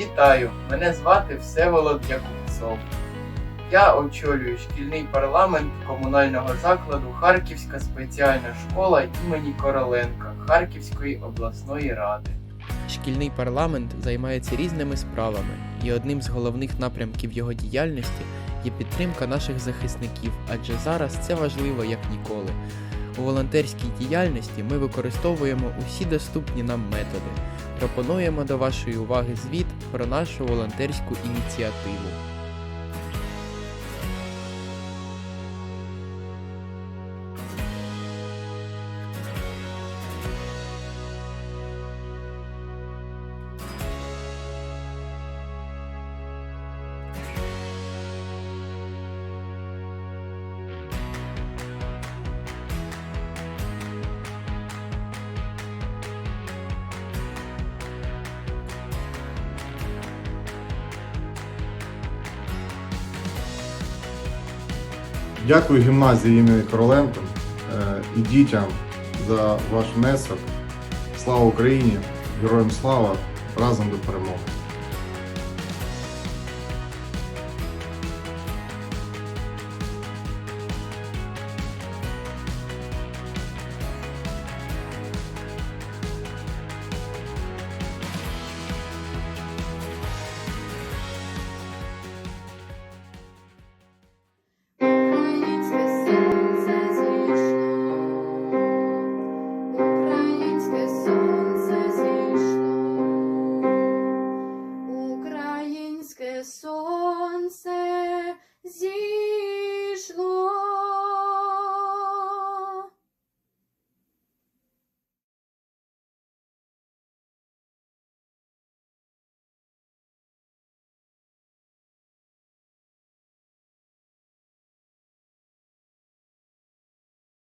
Вітаю! Мене звати Всеволод Якубцов. Я очолюю шкільний парламент комунального закладу Харківська спеціальна школа імені Короленка Харківської обласної ради. Шкільний парламент займається різними справами, і одним з головних напрямків його діяльності є підтримка наших захисників, адже зараз це важливо як ніколи. У волонтерській діяльності ми використовуємо усі доступні нам методи. Пропонуємо до вашої уваги звіт про нашу волонтерську ініціативу. Дякую гімназії імені Короленко е, і дітям за ваш внесок. Слава Україні! Героям слава! Разом до перемоги!